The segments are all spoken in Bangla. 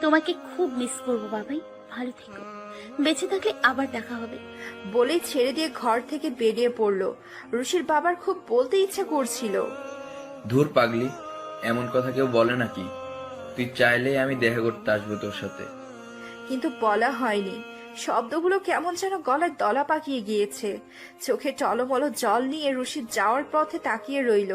তোমাকে খুব মিস করব বাবাই ভালো থেকো। বেঁচে থাকলে আবার দেখা হবে। বলেই ছেড়ে দিয়ে ঘর থেকে বেরিয়ে পড়ল। রুশির বাবার খুব বলতে ইচ্ছা করছিল। ধুর পাগলি এমন কথা কেউ বলে নাকি? তুই চাইলেই আমি দেখা করতে আসব তোর সাথে। কিন্তু বলা হয়নি। শব্দগুলো কেমন যেন গলায় দলা পাকিয়ে গিয়েছে। চোখে টলমল জল নিয়ে রুশি যাওয়ার পথে তাকিয়ে রইল।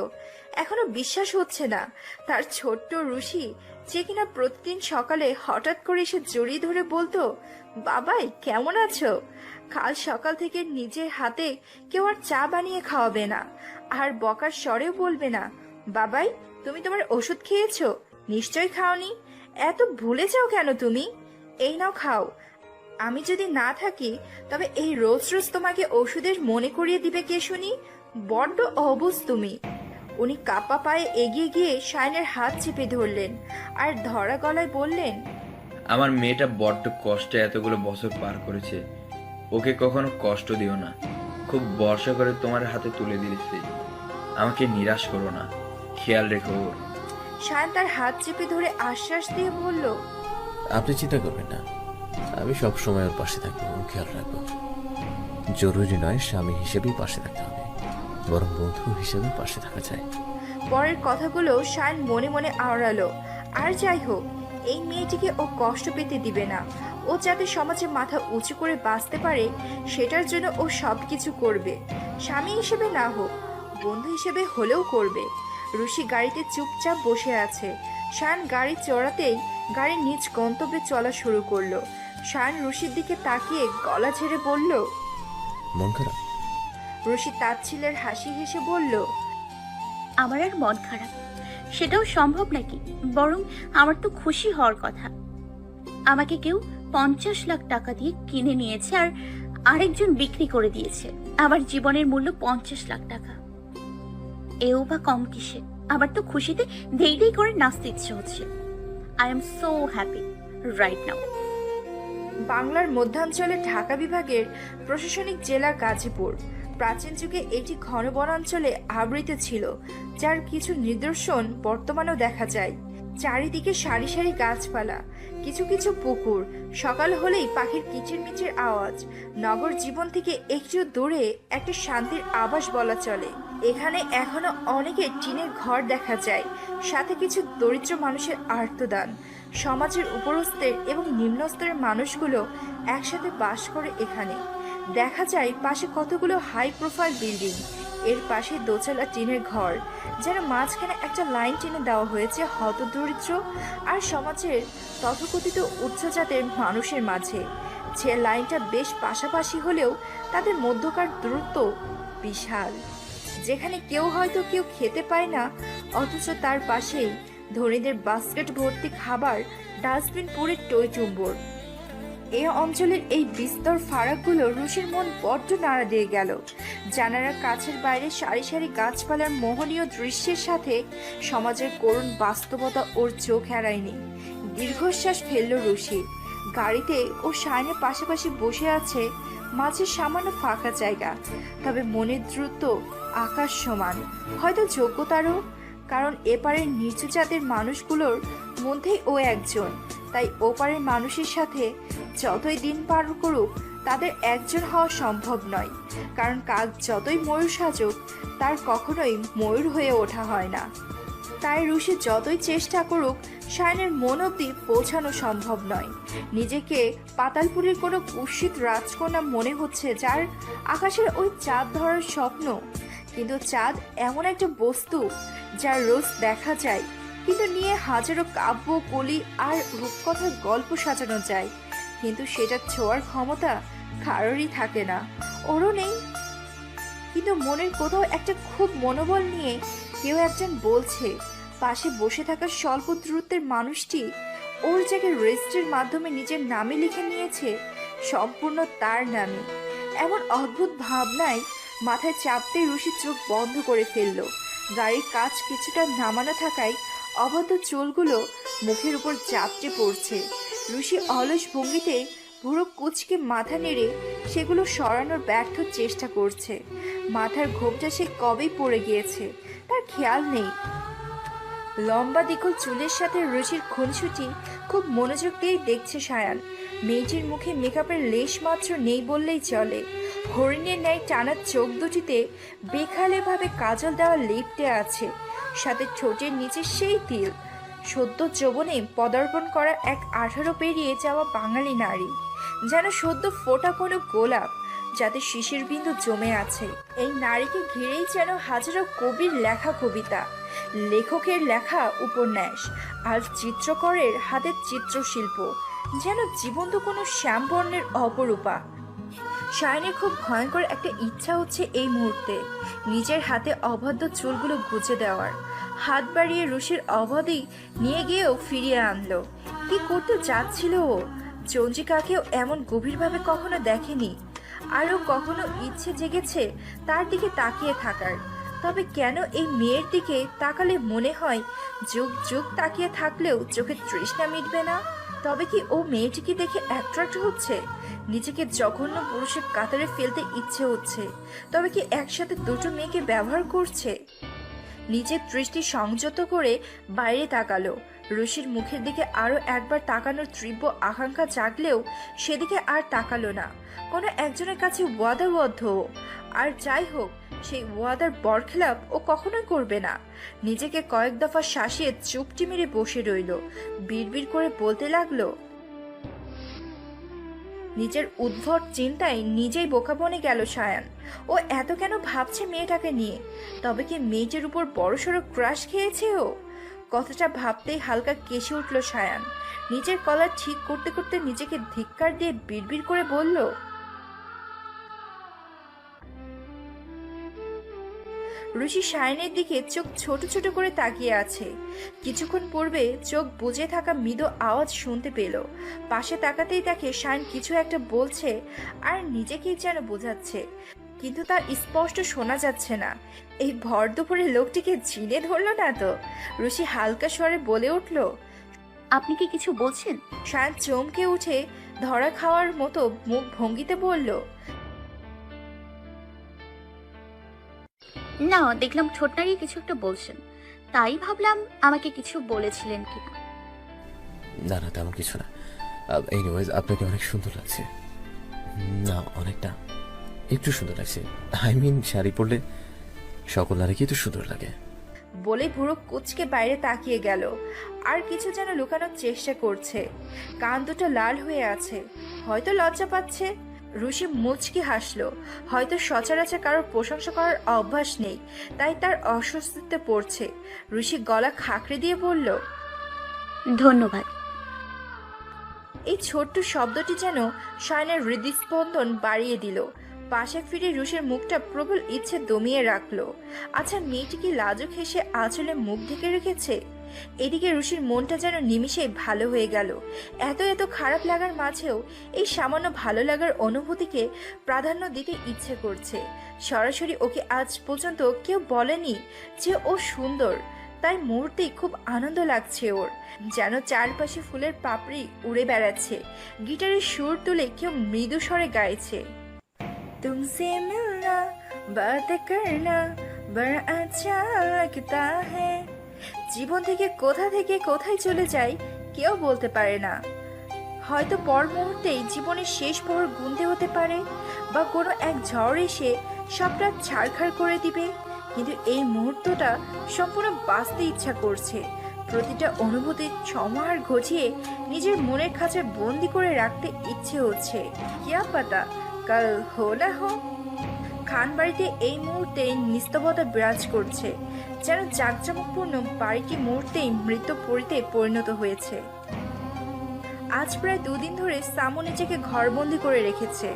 এখনও বিশ্বাস হচ্ছে না, তার ছোট্ট রুশি যে কিনা প্রতিদিন সকালে হঠাৎ করে এসে জড়িয়ে ধরে বলতো, বাবাই, কেমন আছো? কাল সকাল থেকে নিজের হাতে কেউ আর চা বানিয়ে খাওয়াবে না, আর বকার স্বরেও বলবে না, বাবাই, তুমি তোমার ওষুধ খেয়েছো? নিশ্চয় খাওনি? এত ভুলে যাও কেন তুমি? এই নাও খাও। আমি যদি না থাকি তবে এই রোজ রোজ তোমাকে ওষুধের মনে করিয়ে দিবে কে শুনি? বড্ড অবুজ তুমি। উনি কাপা পায়ে এগিয়ে গিয়ে শায়নের হাত চেপে ধরলেন আর ধরা গলায় বললেন আমার মেয়েটা বড্ড কষ্টে এতগুলো বছর পার করেছে। ওকে কখনো কষ্ট দিও না। খুব বর্ষা করে তোমার হাতে তুলে দিয়েছি আমাকে নিরাশ করো না। খেয়াল রেখো ওর। শায়ন তার হাত চেপে ধরে আশ্বাস দিয়ে বলল আপনি চিন্তা করবেন না। আমি সব সময় ওর পাশে থাকব, ওর খেয়াল রাখব। জরুরি নয় স্বামী হিসেবেই পাশে থাকতে হবে, বরং বন্ধু হিসেবে পাশে থাকা যায় পরের কথাগুলো শায়ন মনে মনে আওড়ালো। আর যাই হোক, এই মেয়েটিকে ও কষ্ট পেতে দিবে না। ও যাতে সমাজে মাথা উঁচু করে বাঁচতে পারে, সেটার জন্য ও সব কিছু করবে। স্বামী হিসেবে না হোক, বন্ধু হিসেবে হলেও করবে। রুশি গাড়িতে চুপচাপ বসে আছে। শায়ন গাড়ি চড়াতেই গাড়ি নিজ গন্তব্যে চলা শুরু করল। শায়ন রুশির দিকে তাকিয়ে গলা ছেড়ে বলল মন খারাপ? রুশি তাচ্ছিলের হাসি হেসে বলল আমার আর মন খারাপ। সেটাও সম্ভব নাকি? বরং আমার তো খুশি হওয়ার কথা। আমাকে কেউ পঞ্চাশ লাখ টাকা দিয়ে কিনে নিয়েছে আর আরেকজন বিক্রি করে দিয়েছে। আমার জীবনের মূল্য পঞ্চাশ লাখ টাকা। এও বা কম কিসে? আমার তো খুশিতে দেই দেই করে নাচতে ইচ্ছে হচ্ছে। I am so happy right now বাংলার মধ্যাঞ্চলে ঢাকা বিভাগের প্রশাসনিক জেলা গাজীপুর। প্রাচীন যুগে এটি ঘন বনাঞ্চলে আবৃত ছিল, যার কিছু নিদর্শন বর্তমানেও দেখা যায়। চারিদিকে সারি সারি গাছপালা, কিছু কিছু পুকুর, সকাল হলেই পাখির কিচিরমিচির আওয়াজ, নগর জীবন থেকে একটু দূরে একটা শান্তির আবাস বলা চলে। এখানে এখনও অনেকে টিনের ঘর দেখা যায়, সাথে কিছু দরিদ্র মানুষের আর্তদান সমাজের উপরস্তরের এবং নিম্নস্তরের মানুষগুলো একসাথে বাস করে এখানে। দেখা যায় পাশে কতগুলো হাই প্রোফাইল বিল্ডিং এর পাশে দোচালা টিনের ঘর যেন মাঝখানে একটা লাইন টেনে দেওয়া হয়েছে হতদরিদ্র আর সমাজের তথাকথিত উচ্চ জাতের মানুষের মাঝে। যে লাইনটা বেশ পাশাপাশি হলেও তাদের মধ্যকার দূরত্ব বিশাল। যেখানে কেউ হয়তো কেউ খেতে পায় না, অথচ তার পাশেই ধনীদের বাস্কেট ভর্তি খাবার ডাস্টবিন পুরে টইটুম্বর এ অঞ্চলের এই বিস্তর ফারাকগুলো রুশির মন বড্ড নাড়া দিয়ে গেল। জানারা কাছের বাইরে সারি সারি গাছপালার মোহনীয় দৃশ্যের সাথে সমাজের করুণ বাস্তবতা ওর চোখ এড়ায়নি। দীর্ঘশ্বাস ফেলল রুশি গাড়িতে ও সায়নের পাশাপাশি বসে আছে মাঝে সামান্য ফাঁকা জায়গা, তবে মনের দ্রুত আকাশ সমান। হয়তো যোগ্যতারও কারণ এপারের নিচু জাতের মানুষগুলোর মধ্যেই ও একজন। তাই ওপারের মানুষের সাথে যতই দিন পার করুক, তাদের একজন হওয়া সম্ভব নয়। কারণ কাক যতই ময়ূর সাজুক, তার কখনোই ময়ূর হয়ে ওঠা হয় না। তাই রুশি যতই চেষ্টা করুক শায়নের মন অব্দি পৌঁছানো সম্ভব নয়। নিজেকে পাতালপুরের কোনো কুৎসিত রাজকন্যা মনে হচ্ছে যার আকাশের ওই চাঁদ ধরার স্বপ্ন। কিন্তু চাঁদ এমন একটা বস্তু যার রোজ দেখা যায়, কিন্তু নিয়ে হাজারো কাব্য, কলি আর রূপকথার গল্প সাজানো যায়। কিন্তু সেটা ছোঁয়ার ক্ষমতা কারোরই থাকে না। ওরও নেই। কিন্তু মনের কোথাও একটা খুব মনোবল নিয়ে কেউ একজন বলছে, পাশে বসে থাকা স্বল্প দূরত্বের মানুষটি ওর জায়গায় রেজিস্ট্রির মাধ্যমে নিজের নামে লিখে নিয়েছে, সম্পূর্ণ তার নামে। এমন অদ্ভুত ভাবনায় মাথায় চাপতে রুশি চোখ বন্ধ করে ফেলল। গাড়ির কাজ কিছুটা নামানো থাকায় অবাধ্য চুলগুলো মুখের উপর চাপটে পড়ছে। রুশি অলস ভঙ্গিতে ভুরো কুচকে মাথা নেড়ে সেগুলো সরানোর ব্যর্থ চেষ্টা করছে। মাথার ঘোমটা সে কবেই পড়ে গিয়েছে, তার খেয়াল নেই। লম্বা দ্বিগুল চুলের সাথে রুচির খুনসুটি খুব মনোযোগ দিয়েই দেখছে সায়ান। মেয়েটির মুখে মেকআপের লেশ মাত্র নেই বললেই চলে। হরিণের ন্যায় টানা চোখ দুটিতে বেখালেভাবে কাজল দেওয়া লিপটে আছে। সাথে ঠোঁটের নিচে সেই তিল। সদ্য যৌবনে পদার্পণ করা এক আঠারো পেরিয়ে যাওয়া বাঙালি নারী। যেন সদ্য ফোটা কোনো গোলাপ, যাতে শিশির বিন্দু জমে আছে। এই নারীকে ঘিরেই যেন হাজারো কবির লেখা কবিতা, লেখকের লেখা উপন্যাস, আর চিত্রকরের হাতের চিত্রশিল্প। যেন জীবন্ত কোনো শ্যামবর্ণের অপরূপা। সায়নের খুব ভয়ঙ্কর একটা ইচ্ছা হচ্ছে এই মুহূর্তে। নিজের হাতে অবাধ্য চুলগুলো গুজে দেওয়ার। হাত বাড়িয়ে রুশির অবাধই নিয়ে গিয়েও ফিরিয়ে আনলো। কি করতে যাচ্ছিল ও? চঞ্জিকাকেও এমন গভীরভাবে কখনো দেখেনি। আরও কখনো ইচ্ছে জেগেছে তার দিকে তাকিয়ে থাকার। তবে কেন এই মেয়ের দিকে তাকালে মনে হয় যুগ যুগ তাকিয়ে থাকলেও চোখে তৃষ্ণা মিটবে না? তবে কি ও মেয়েটিকে দেখে অ্যাট্রাক্ট হচ্ছে? নিজেকে জঘন্য পুরুষের কাতারে ফেলতে ইচ্ছে হচ্ছে। তবে কি একসাথে দুটো মেয়েকে ব্যবহার করছে? নিজের দৃষ্টি সংযত করে বাইরে তাকালো। রশির মুখের দিকে আরও একবার তাকানোর তীব্র আকাঙ্ক্ষা জাগলেও সেদিকে আর তাকালো না। কোনো একজনের কাছে ওয়াদাবদ্ধ। আর যাই হোক, সেই ওয়াদার বরখেলাপ ও কখনোই করবে না। নিজেকে কয়েক দফা শাসিয়ে চুপটি মেরে বসে রইল। বিড়বিড় করে বলতে লাগল নিজের উদ্ভট চিন্তায় নিজেই বোকা বনে গেল সায়ান। ও এত কেন ভাবছে মেয়েটাকে নিয়ে? তবে কি মেয়েটির উপর বড় সড়ো ক্রাশ খেয়েছে ও? কথাটা ভাবতেই হালকা কেশে উঠল সায়ান। নিজের কলা ঠিক করতে করতে নিজেকে ধিক্কার দিয়ে বিড়বিড় করে বলল ঋষি সায়নের দিকে চোখ ছোট ছোট করে তাকিয়ে আছে। কিছুক্ষণ পূর্বে চোখ বুজে থাকা মৃদু আওয়াজ শুনতে পেল। পাশে তাকাতেই তাকে সায়ন কিছু একটা বলছে আর নিজেকেই যেন বোঝাচ্ছে। কিন্তু তার স্পষ্ট শোনা যাচ্ছে না। এই ভর দুপুরে লোকটিকে জিনে ধরলো না তো? ঋষি হালকা স্বরে বলে উঠল আপনি কি কিছু বলছেন? সায়ন চমকে উঠে ধরা খাওয়ার মতো মুখ ভঙ্গিতে বলল না দেখলাম ঠোঁট নাড়িয়ে কিছু একটা বলছেন। তাই ভাবলাম আমাকে কিছু বলেছিলেন কিনা। না না তেমন কিছু না। এনিওয়েজ আপনাকে অনেক সুন্দর লাগছে। না অনেকটা। একটু সুন্দর লাগছে। আই মিন শাড়ি পরলে সকল নারীকেই তো সুন্দর লাগে। বলে ভুরু কুচকে বাইরে তাকিয়ে গেল। আর কিছু যেন লুকানোর চেষ্টা করছে। কান দুটো লাল হয়ে আছে। হয়তো লজ্জা পাচ্ছে। ঋষি মুচকি হাসলো। হয়তো সচরাচর কারোর প্রশংসা করার অভ্যাস নেই তাই তার অস্বস্তিতে পড়ছে। ঋষি গলা খাঁকড়ে দিয়ে বলল ধন্যবাদ। এই ছোট্ট শব্দটি যেন শায়নের হৃদস্পন্দন বাড়িয়ে দিল। পাশে ফিরে রুশের মুখটা প্রবল ইচ্ছে দমিয়ে রাখল। আচ্ছা মেয়েটি কি লাজুক হেসে আঁচলে মুখ ঢেকে রেখেছে? এদিকে ঋষির মনটা যেন নিমিশেই ভালো হয়ে গেল। এত এত খারাপ লাগার মাঝেও এই সামান্য ভালো লাগার অনুভূতিকে প্রাধান্য দিতে ইচ্ছে করছে। সরাসরি ওকে আজ পর্যন্ত কেউ বলেনি যে ও সুন্দর। তাই মূর্তি খুব আনন্দ লাগছে ওর। যেন চারপাশে ফুলের পাপড়ি উড়ে বেড়াচ্ছে। গিটারের সুর তুলে কেউ মৃদু স্বরে গাইছে। তুমসে মিলনা, বাত করনা, বড় আচ্ছা লাগতা হ্যাঁ জীবন থেকে কোথা থেকে কোথায় চলে যায় কেউ বলতে পারে না। হয়তো পর মুহূর্তেই জীবনের শেষ প্রহর গুনতে হতে পারে বা কোনো এক ঝড় এসে সবটা ছাড়খাড় করে দিবে, কিন্তু এই মুহূর্তটা সম্পূর্ণ বাঁচতে ইচ্ছা করছে। প্রতিটা অনুভূতির সমাহার ঘটিয়ে নিজের মনের খাঁচায় বন্দি করে রাখতে ইচ্ছে হচ্ছে। কিয়া পাতা, কাল হো না হো। খান বাড়িতে এই মুহূর্তে নিস্তবতা বিরাজ করছে। যেন জাঁকজমকপূর্ণ বাড়িটি মুহূর্তেই মৃত পরিতে পরিণত হয়েছে। আজ প্রায় দুদিন ধরে সামু নিজেকে ঘরবন্দি করে রেখেছে।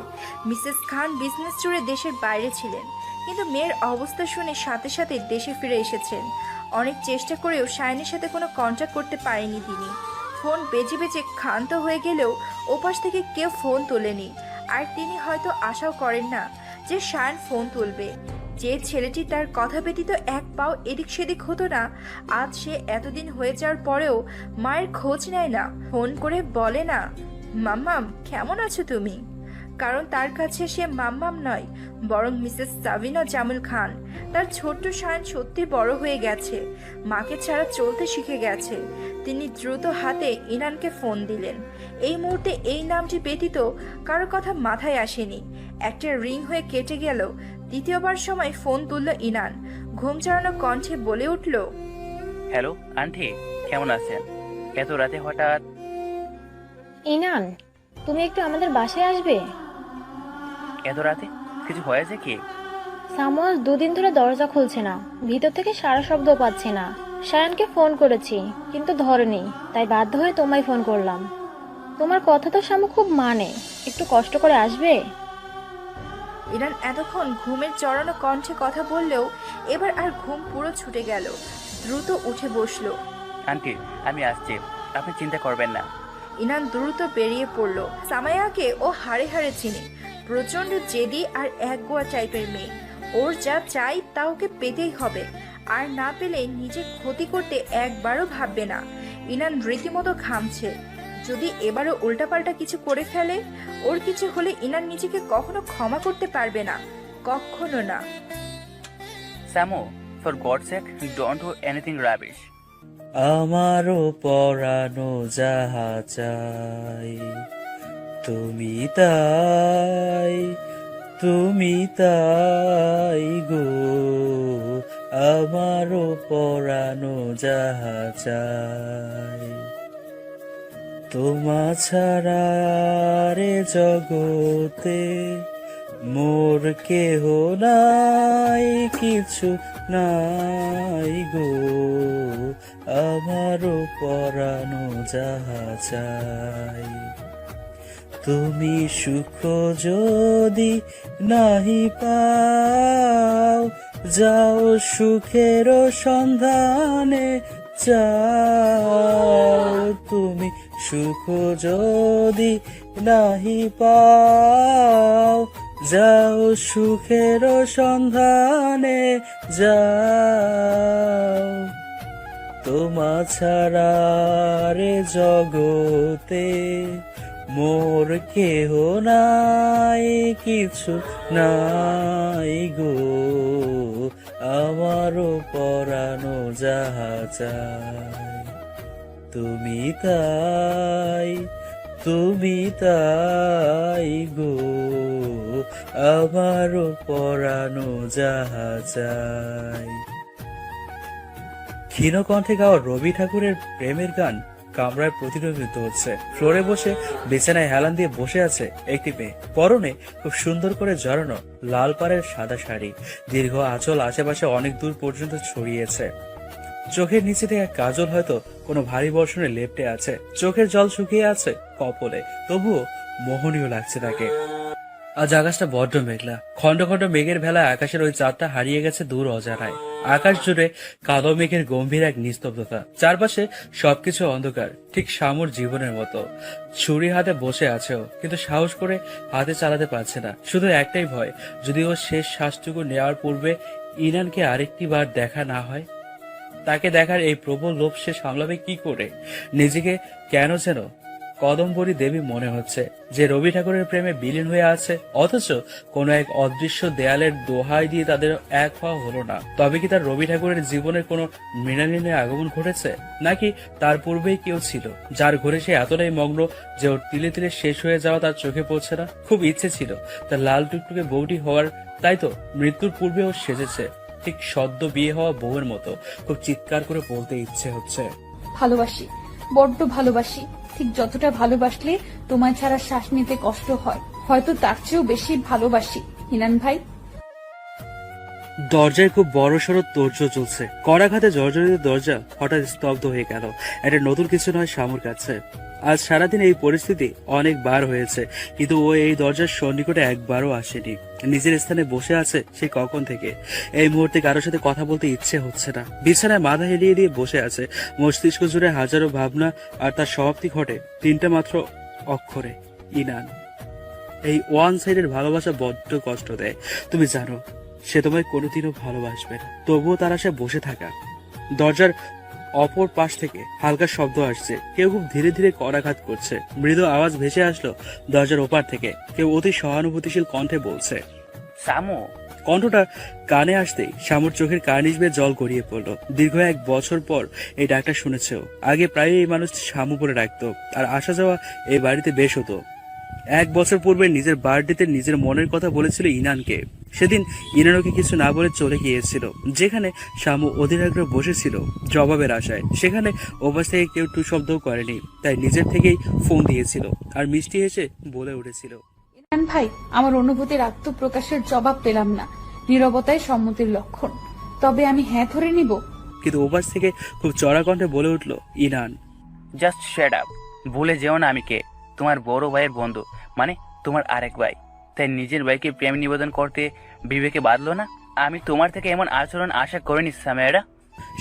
মিসেস খান বিজনেস ট্যুরে দেশের বাইরে ছিলেন, কিন্তু মেয়ের অবস্থা শুনে সাথে সাথে দেশে ফিরে এসেছেন। অনেক চেষ্টা করেও সায়নের সাথে কোনো কন্ট্যাক্ট করতে পারেনি তিনি। ফোন বেজে বেজে ক্ষান্ত হয়ে গেলেও ওপাশ থেকে কেউ ফোন তোলেনি। আর তিনি হয়তো আশাও করেন না যে শায়ন ফোন তুলবে। যে ছেলেটি তার কথা ব্যতীত এক পাও এদিক সেদিক হতো না, আজ সে এতদিন হয়ে যাওয়ার পরেও মায়ের খোঁজ নেয় না। ফোন করে বলে না, মাম্মাম, কেমন আছো তুমি? কারণ তার কাছে সে মাম্মাম নয়, বরং মিসেস সাবিনা জামুল খান। তার ছোট্ট সায়ন সত্যি বড় হয়ে গেছে, মাকে ছাড়া চলতে শিখে গেছে। তিনি দ্রুত হাতে ইনানকে ফোন দিলেন। এই মুহূর্তে এই নামটি ব্যতীত কারও কথা মাথায় আসেনি। একটা রিং হয়ে কেটে গেল দ্বিতীয়বার সময় ফোন তুলল ইনান। ঘুম চড়ানো কণ্ঠে বলে উঠল হ্যালো আন্টি কেমন আছেন? এত রাতে হঠাৎ ইনান তুমি একটু আমাদের বাসায় আসবে? এত রাতে? কিছু হয়েছে কি? সামুয়াল দুদিন ধরে দরজা খুলছে না ভিতর থেকে সারা শব্দ পাচ্ছে না। সায়ানকে ফোন করেছি কিন্তু ধরেনি তাই বাধ্য হয়ে তোমায় ফোন করলাম। তোমার কথা তো শামু খুব মানে একটু কষ্ট করে আসবে? ইরান এতক্ষণ ঘুমের চড়ানো কণ্ঠে কথা বললেও এবার আর ঘুম পুরো ছুটে গেল। দ্রুত উঠে বসল। আন্টি আমি আসছি। আপনি চিন্তা করবেন না। ইনান দ্রুত বেরিয়ে পড়ল। সামায়াকে ও হাড়ে হাড়ে চিনি। প্রচণ্ড জেদি আর এক একগোয়া টাইপের মেয়ে। ওর যা চাই তা ওকে পেতেই হবে। আর না পেলে নিজে ক্ষতি করতে একবারও ভাববে না। ইনান রীতিমতো ঘামছে। যদি এবারও উল্টাপাল্টা কিছু করে ফেলে ওর কিছু হলে ইনান নিজেকে কখনো ক্ষমা করতে পারবে না কখনো না। স্যামো for God sake don't do anything rubbish. আমারও পরানো যাহা চাই তুমি তাই তুমি তাই গো। আমারও পরানো যাহা চাই। তোমা ছাড়া রে জগতে মোর কেহ নাই, কিছু নাই গো। আমারও পরানো যাহা চাই। তুমি সুখ যদি নাহি পাও, যাও সুখের সন্ধানে চাও তুমি সুখ যদি নাহি পাও, যাও সুখের সন্ধানে যাও। তোমা ছাড়া রে জগতে মোর কেহ নাই, কিছু নাই গো। আমারও পরানো যাহা চাই তুমি তাই তুমি তাই গো। আমারও পরানো যাহা চাই। ক্ষীণ কণ্ঠে গাওয়া রবি ঠাকুরের প্রেমের গান কামরায় প্রতিধ্বনিত হচ্ছে। ফ্লোরে বসে বিছানায় হেলান দিয়ে বসে আছে একটি মেয়ে। পরনে খুব সুন্দর করে জড়ানো লাল পাড়ের সাদা শাড়ি। দীর্ঘ আঁচল আশেপাশে অনেক দূর পর্যন্ত ছড়িয়েছে। চোখের নিচে থেকে কাজল হয়তো কোনো ভারী বর্ষণে লেপটে আছে। চোখের জল শুকিয়ে আছে কপলে। তবুও মোহনীয় লাগছে তাকে। আজ আকাশটা বড্ড মেঘলা। খন্ড খন্ড মেঘের ভেলায় আকাশের ওই চাঁদটা হারিয়ে গেছে দূর অজানায়। আকাশ জুড়ে কালো মেঘের গম্ভীর এক নিস্তব্ধতা। চারপাশে সবকিছু অন্ধকার, ঠিক শামুর জীবনের মতো। ছুরি হাতে বসে আছেও, কিন্তু সাহস করে হাতে চালাতে পারছে না। শুধু একটাই ভয়, যদি ও শেষ শ্বাসটুকু নেওয়ার পূর্বে ইনানকে আরেকটি বার দেখা না হয়? তাকে দেখার এই প্রবল লোভ সে সামলাবে কি করে? নিজেকে কেন যেন কদম্বরী দেবী মনে হচ্ছে, যে রবি ঠাকুরের প্রেমে বিলীন হয়ে আছে, অথচ কোনো এক অদৃশ্য দেয়ালের দোহাই দিয়ে তাদের এক হওয়া হলো না। তবে কি তার রবি ঠাকুরের জীবনের কোনো মৃণালীনের আগমন ঘটেছে? নাকি তার পূর্বেই কেউ ছিল, যার ঘরে সে এতটাই মগ্ন যে ওর তিলে তিলে শেষ হয়ে যাওয়া তার চোখে পড়ছে না? খুব ইচ্ছে ছিল, তার লাল টুকটুকে বউটি হওয়ার, তাই তো মৃত্যুর পূর্বে ও সেজেছে। ঠিক সদ্য বিয়ে হওয়া বউয়ের মতো। খুব চিৎকার করে বলতে ইচ্ছে হচ্ছে। ভালোবাসি বড্ড ভালোবাসি। ঠিক যতটা ভালোবাসলে তোমায় ছাড়া শ্বাস নিতে কষ্ট হয়। হয়তো তার চেয়েও বেশি ভালোবাসি। হিনান ভাই? দরজায় খুব বড় সড়ো তোড়জোড় চলছে। কড়াঘাতে জর্জরিত দরজা হঠাৎ স্তব্ধ হয়ে গেল। এটা নতুন কিছু নয় শামুর কাছে। আজ সারাদিন এই পরিস্থিতি অনেকবার হয়েছে, কিন্তু ও এই দরজার সন্নিকটে একবারও আসেনি। নিজের স্থানে বসে আছে সে কখন থেকে? এই মুহূর্তে কারোর সাথে কথা বলতে ইচ্ছে হচ্ছে না। বিছানায় মাথা হেলিয়ে দিয়ে বসে আছে। মস্তিষ্ক জুড়ে হাজারো ভাবনা আর তার সমাপ্তি ঘটে তিনটা মাত্র অক্ষরে, ইনান। এই ওয়ান সাইডের ভালোবাসা বড্ড কষ্ট দেয়। তুমি জানো, সে তোমায় কোনোদিনও ভালোবাসবে তবুও তার আশা বসে থাকা। দরজার অপর পাশ থেকে হালকা শব্দ আসছে। কেউ খুব ধীরে ধীরে করাঘাত করছে। মৃদু আওয়াজ ভেসে আসলো দরজার ওপার থেকে। কেউ অতি সহানুভূতিশীল কণ্ঠে বলছে সামু। কণ্ঠটা কানে আসতেই শ্যামুর চোখের কার্নিশ বেয়ে জল গড়িয়ে পড়ল। দীর্ঘ এক বছর পর এই ডাকটা শুনেছেও। আগে প্রায় এই মানুষ শ্যামু বলে ডাকতো আর আসা যাওয়া এই বাড়িতে বেশ হতো। এক বছর পূর্বে নিজের বার্থডেতে নিজের মনের কথা বলেছিল ইনানকে। সেদিন ইনান ওকে কিছু না বলে চলে গিয়েছিল যেখানে শ্যামু অধীর আগ্রহ বসেছিল জবাবের আশায়। সেখানে ওপাশ থেকে কেউ টু শব্দও করেনি তাই নিজের থেকেই ফোন দিয়েছিল আর মিষ্টি হেসে বলে উঠেছিল। ইমরান ভাই আমার অনুভূতির আত্মপ্রকাশের জবাব পেলাম না। নীরবতাই সম্মতির লক্ষণ। তবে আমি হ্যাঁ ধরে নিব। কিন্তু ওপাশ থেকে খুব চড়া কণ্ঠে বলে উঠল ইনান জাস্ট শেড আপ ভুলে যেও না আমি কে তোমার বড় ভাইয়ের বন্ধু মানে তোমার আরেক ভাই। তাই নিজের ভাইকে প্রেম নিবেদন করতে বিবেকে বাঁধলো না? আমি তোমার থেকে এমন আচরণ আশা করিনি সামেরা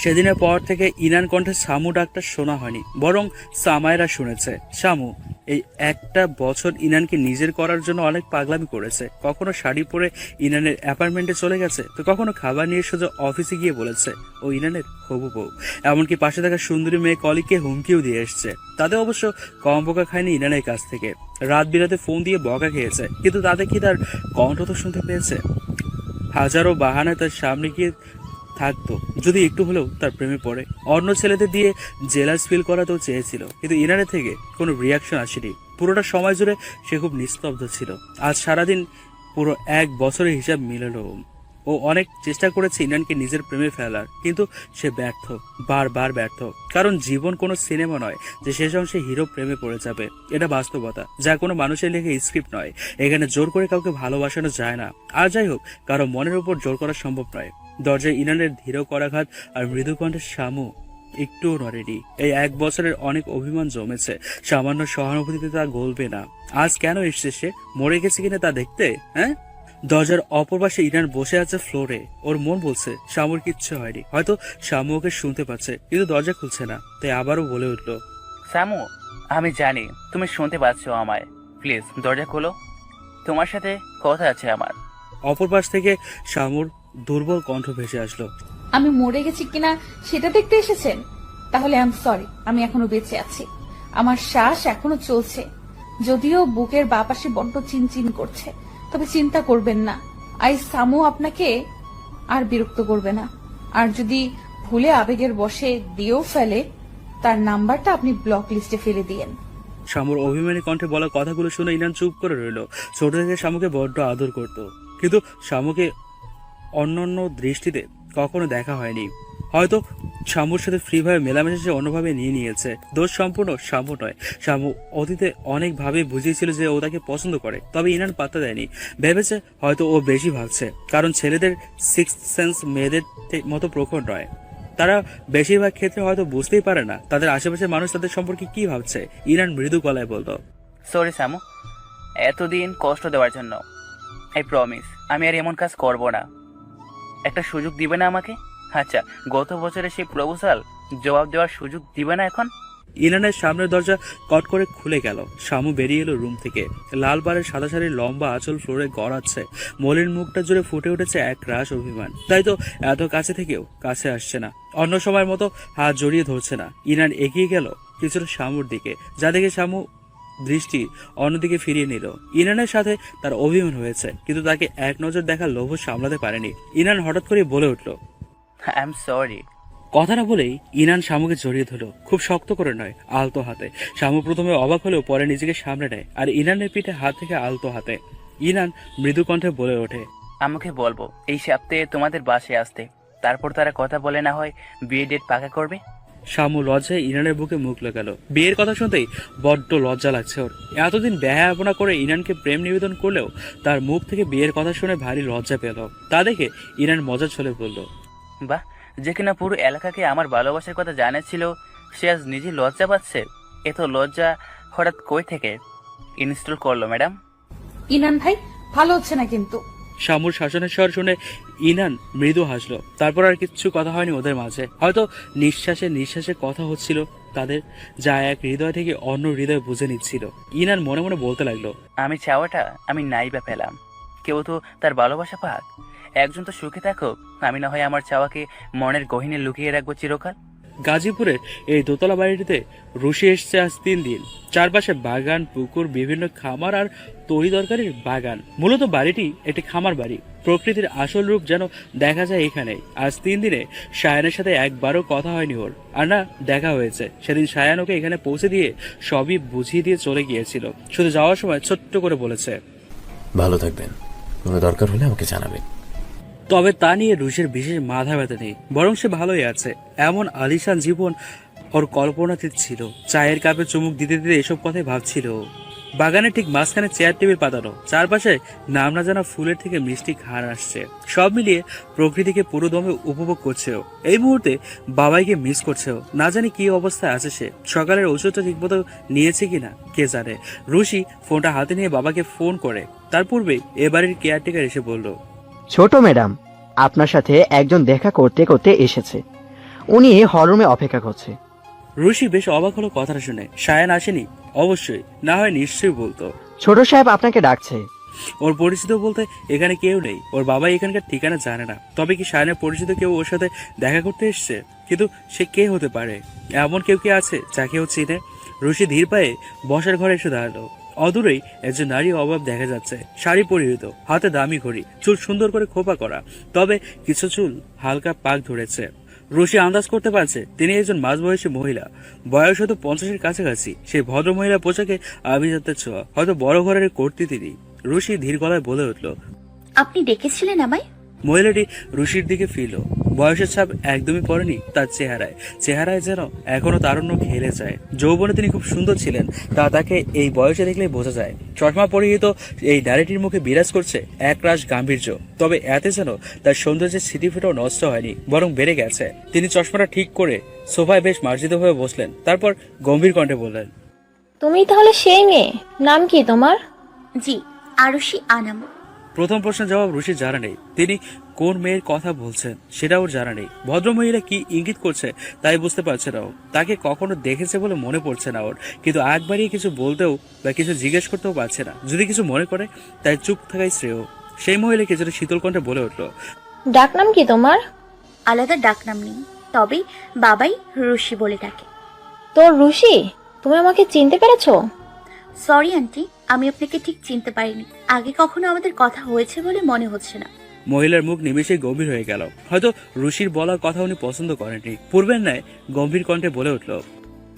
সেদিনের পর থেকে ইনান কণ্ঠে সামু ডাক্তার শোনা হয়নি, বরং সামায়রা শুনেছে। সামু এই একটা বছর ইনানকে নিজের করার জন্য অনেক পাগলামি করেছে। কখনো শাড়ি পরে ইনানের অ্যাপার্টমেন্টে চলে গেছে, তো কখনো খাবার নিয়ে সোজা অফিসে গিয়ে বলেছে, ও ইনানের হবু বউ। এমনকি পাশে থাকা সুন্দরী মেয়ে কলিকে হুমকিও দিয়ে এসছে। তাতে অবশ্য কম বোকা খায়নি ইনানের কাছ থেকে। রাত বিরাতে ফোন দিয়ে বকা খেয়েছে, কিন্তু তাতে কি তার কণ্ঠ তো শুনতে পেয়েছে? হাজারো বাহানা তার সামনে গিয়ে থাকতো। যদি একটু হলেও তার প্রেমে পড়ে। অন্য ছেলেদের দিয়ে জেলাস ফিল করাতেও চেয়েছিল। কিন্তু ইনারে থেকে কোনো রিয়াকশন আসেনি। পুরোটা সময় জুড়ে সে খুব নিস্তব্ধ ছিল। আজ সারাদিন পুরো এক বছরের হিসাব মিলালো। ও অনেক চেষ্টা করেছে ইনানকে নিজের প্রেমে ফেলার। কিন্তু সে ব্যর্থ, বারবার ব্যর্থ। কারণ জীবন কোনো সিনেমা নয় যে শেষ অংশে হিরো প্রেমে পড়ে যাবে। এটা বাস্তবতা। যা কোনো মানুষের লেখে স্ক্রিপ্ট নয়। এখানে জোর করে কাউকে ভালোবাসানো যায় না। আর যাই হোক, কারও মনের উপর জোর করা সম্ভব নয়। দরজায় ইনানের ধীর করাঘাত আর মৃদু কণ্ঠের শামু একটুও নড়েনি। এই এক বছরের অনেক অভিমান জমেছে। সামান্য সহানুভূতিতে তা গলবে না। আজ কেন এসছে সে? মরে গেছে কিনা তা দেখতে? হ্যাঁ? দরজার অপর পাশে ইরান বসে আছে ফ্লোরে। ওর মন বলছে শামুর কিচ্ছু হয়নি। হয়তো শামু ওকে শুনতে পাচ্ছে কিন্তু দরজা খুলছে না। তাই আবারও বলে উঠল সামু আমি জানি তুমি শুনতে পাচ্ছ আমায়। প্লিজ দরজা খোলো। তোমার সাথে কথা আছে আমার। অপর পাশ থেকে শামুর দুর্বল কণ্ঠ ভেসে আসলো। আমি মরে গেছি কিনা সেটা দেখতে এসেছেন? তাহলে আই এম সরি আমি এখনও বেঁচে আছি। আমার শ্বাস এখনও চলছে। যদিও বুকের বাপাশে বড্ড চিনচিন করছে তবে চিন্তা করবেন না। আই সামু আপনাকে আর বিরক্ত করবে না। আর যদি ভুলে আবেগের বসে দিয়েও ফেলে তার নাম্বারটা আপনি ব্লক লিস্টে ফেলে দিয়েন। শামুর অভিমানী কণ্ঠে বলা কথাগুলো শুনে ইনান চুপ করে রইল। ছোট থেকে শামুকে বড্ড আদর করত। কিন্তু শামুকে অন্যান্য দৃষ্টিতে কখনো দেখা হয়নি। হয়তো শামুর সাথে ফ্রিভাবে মেলামেশা সে অন্যভাবে নিয়ে নিয়েছে। দোষ সম্পূর্ণ শামু নয়। শামু অতীতে অনেকভাবে বুঝিয়েছিল যে ও তাকে পছন্দ করে, তবে ইনান পাত্তা দেয়নি। ভেবেছে হয়তো ও বেশি ভাবছে, কারণ ছেলেদের সিক্স সেন্স মেয়েদের মতো প্রখর নয়। তারা বেশিরভাগ ক্ষেত্রে হয়তো বুঝতেই পারে না, তাদের আশেপাশের মানুষ তাদের সম্পর্কে কি ভাবছে। ইরান মৃদু গলায় বলতো সরি শ্যামু এতদিন কষ্ট দেওয়ার জন্য আই প্রমিস আমি আর এমন কাজ করব না। একটা সুযোগ দিবে না আমাকে? আচ্ছা গত বছরে সেই প্রপোজাল জবাব দেওয়ার সুযোগ দিবে না এখন? ইরানের সামনের দরজা কট করে খুলে গেল। শামু বেরিয়ে এলো রুম থেকে। লাল বারের সাদা শাড়ির লম্বা আঁচল ফ্লোরে গড়াচ্ছে। মলির মুখটা জুড়ে ফুটে উঠেছে এক রাস অভিমান। তাই তো এত কাছে থেকেও কাছে আসছে না। অন্য সময়ের মতো হাত জড়িয়ে ধরছে না। ইরান এগিয়ে গেল কিছুটা শামুর দিকে। যা দেখে শামু দৃষ্টি অন্যদিকে ফিরিয়ে নিল। ইনানের সাথে তার অভিমান হয়েছে কিন্তু তাকে এক নজর দেখার লোভ সামলাতে পারেনি। ইনান হঠাৎ করে বলে উঠল আই এম সরি কথাটা বলেই ইনান শামুকে জড়িয়ে ধরল। খুব শক্ত করে নয় আলতো হাতে। শামু প্রথমে অবাক হলেও পরে নিজেকে সামনে নেয় আর ইনানের পিঠে হাত থেকে আলতো হাতে। ইনান মৃদু কণ্ঠে বলে ওঠে আমাকে বলব এই সপ্তাহে তোমাদের বাসে আসতে। তারপর তারা কথা বলে না হয় বিয়ে ডেট পাকা করবে? শামু লজ্জায় ইনানের বুকে মুখ লাগালো। বিয়ের কথা শুনতেই বড্ড লজ্জা লাগছে ওর। এতদিন ব্যয়াপনা করে ইনানকে প্রেম নিবেদন করলেও তার মুখ থেকে বিয়ের কথা শুনে ভারী লজ্জা পেল। তা দেখে ইনান মজা ছলে বলল বাহ যে কিনা পুরো এলাকাকে আমার ভালোবাসার কথা জানাচ্ছিল সে আজ নিজে লজ্জা পাচ্ছে? এত লজ্জা হঠাৎ কই থেকে? ইনস্টল করল ম্যাডাম? ইনান ভাই ভালো হচ্ছে না কিন্তু। শামুর শাসনের স্বর শুনে ইনান মৃদু হাসলো। তারপর আর কিচ্ছু কথা হয়নি ওদের মাঝে। হয়তো নিঃশ্বাসে নিঃশ্বাসে কথা হচ্ছিল তাদের, যা এক হৃদয় থেকে অন্য হৃদয় বুঝে নিচ্ছিল। ইনান মনে মনে বলতে লাগল, আমি চাওয়াটা আমি নাই বা পেলাম। কেউ তো তার ভালোবাসা পাক। একজন তো সুখে থাকুক। আমি না হয় আমার চাওয়াকে মনের গহিনে লুকিয়ে রাখব চিরকাল। গাজীপুরের এই দোতলা বাড়িটিতে রুশি এসছে আজ তিন দিন। চারপাশে বাগান, পুকুর, বিভিন্ন খামার আর তরি তরকারির বাগান। মূলত বাড়িটি একটি খামার বাড়ি। প্রকৃতির আসল রূপ যেন দেখা যায় এখানে। আজ তিন দিনে সায়ানের সাথে একবারও কথা হয়নি ওর। আর না, দেখা হয়েছে। সেদিন সায়ান ওকে এখানে পৌঁছে দিয়ে সবই বুঝিয়ে দিয়ে চলে গিয়েছিল। শুধু যাওয়ার সময় ছোট্ট করে বলেছে। ভালো থাকবেন। কোনো দরকার হলে আমাকে জানাবেন। তবে তা নিয়ে রুশের বিশেষ মাথা ব্যথা নেই, বরং সে ভালোই আছে এমন আলিশান জীবন ওর কল্পনাতীত ছিল চায়ের কাপে চুমুক দিতে দিতে এসব কথাই ভাবছিল। বাগানের ঠিক মাঝখানে চেয়ার টেবিল পাতানো, চারপাশে নাম না জানা ফুলের থেকে মিষ্টি ঘ্রাণ আসছে সব মিলিয়ে প্রকৃতিকে পুরো দমে উপভোগ করছে ও। এই মুহূর্তে বাবাইকে মিস করছে ও। না জানি কি অবস্থায় আছে সে সকালের ওষুধটা ঠিকমতো নিয়েছে কিনা, কে জানে রুশি ফোনটা হাতে নিয়ে বাবাকে ফোন করে তার পূর্বে এ বাড়ির কেয়ারটেকার এসে বলল ছোট ম্যাডাম আপনার সাথে একজন দেখা করতে করতে এসেছে। উনি হলরুমে অপেক্ষা করছে। রুশি বেশ অবাক হলো কথাটা শুনে। সায়ান আসেনি? অবশ্যই। না হয় নিশ্চয়ই বলতো। ছোট সাহেব আপনাকে ডাকছে। ওর পরিচিত বলতে এখানে কেউ নেই। ওর বাবা এখানকার ঠিকানা জানে না। তবে কি সায়নের পরিচিত কেউ ওর সাথে দেখা করতে এসছে? কিন্তু সে কে হতে পারে? এমন কেউ কি আছে যাকে ও চিনে? রুশি ধীর পায়ে বসার ঘরে এসে দাঁড়াল। অদূরেই একজন নারী অভাব দেখা যাচ্ছে। শাড়ি পরিহিত, হাতে দামি ঘড়ি, চুল সুন্দর করে খোপা করা, তবে কিছু চুল হালকা পাক ধরেছে। রুশি আন্দাজ করতে পারছে, তিনি একজন মাঝবয়সী মহিলা। বয়স হয়তো পঞ্চাশের কাছাকাছি, সেই ভদ্র মহিলা পোশাকে আভিজাত্যের ছোঁয়া, হয়তো বড় ঘরের কর্তী তিনি। রুশি ধীর গলায় বলে উঠল, আপনি ডেকেছিলেন আমায়? মহিলাটি রুশির দিকে ফিরল। বয়সের ছাপ একদমই পড়েনি তার চেহারায়। চেহারায় যেন এখনও তারুণ্য খেলে যায়। যৌবনে তিনি খুব সুন্দর ছিলেন তা তাকে এই বয়সে দেখলেই বোঝা যায়। চশমা পরিহিত এই নারীটির মুখে বিরাজ করছে এক একরাশ গাম্ভীর্য। তবে এতে যেন তার সৌন্দর্যের স্মৃতি ফেটেও নষ্ট হয়নি বরং বেড়ে গেছে। তিনি চশমাটা ঠিক করে সোফায় বেশ মার্জিত হয়ে বসলেন। তারপর গম্ভীর কণ্ঠে বললেন তুমি তাহলে সেই মেয়ে? নাম কি তোমার? জি আরশি আনাম প্রথম প্রশ্নের জবাব রুশির জানা নেই। তিনি কোন মেয়ের কথা বলছেন সেটা ওর জানা নেই। ভদ্রমহিলা কি ইঙ্গিত করছে তাই বুঝতে পারছে না ও। তাকে কখনো দেখেছে বলে মনে পড়ছে না ওর। কিন্তু একবারই কিছু বলতেও বা কিছু জিজ্ঞেস করতেও পারছে না। যদি কিছু মনে করে তাই চুপ থাকাই শ্রেয়। সেই মহিলা কিছুটা শীতল কণ্ঠে বলে উঠল ডাক নাম কি তোমার? আলাদা ডাকনাম নেই তবে বাবাই রুশি বলে ডাকে। তোর রুশি তুমি আমাকে চিনতে পেরেছ? সরি আন্টি আমি আপনাকে ঠিক চিনতে পারিনি। আগে কখনো আমাদের কথা হয়েছে বলে মনে হচ্ছে না। মহিলার মুখ নিমেষেই গম্ভীর হয়ে গেল। হয়তো রুশির বলা কথা উনি পছন্দ করেননি। পূর্বের ন্যায় গম্ভীর কণ্ঠে বলে উঠল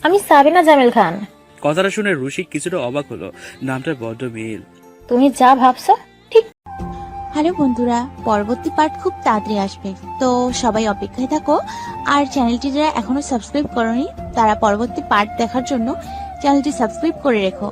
আমি সাবিনা জামিল খান। কথাটা শুনে রুশি কিছুটা অবাক হলো। নামটা বড্ড মিল। তুমি যা ভাবছ ঠিক। হ্যালো বন্ধুরা পরবর্তী পার্ট খুব তাড়াতাড়ি আসবে। তো সবাই অপেক্ষায় থাকো। আর চ্যানেলটি যারা এখনও সাবস্ক্রাইব করনি তারা পরবর্তী পার্ট দেখার জন্য চ্যানেলটি সাবস্ক্রাইব করে রেখো।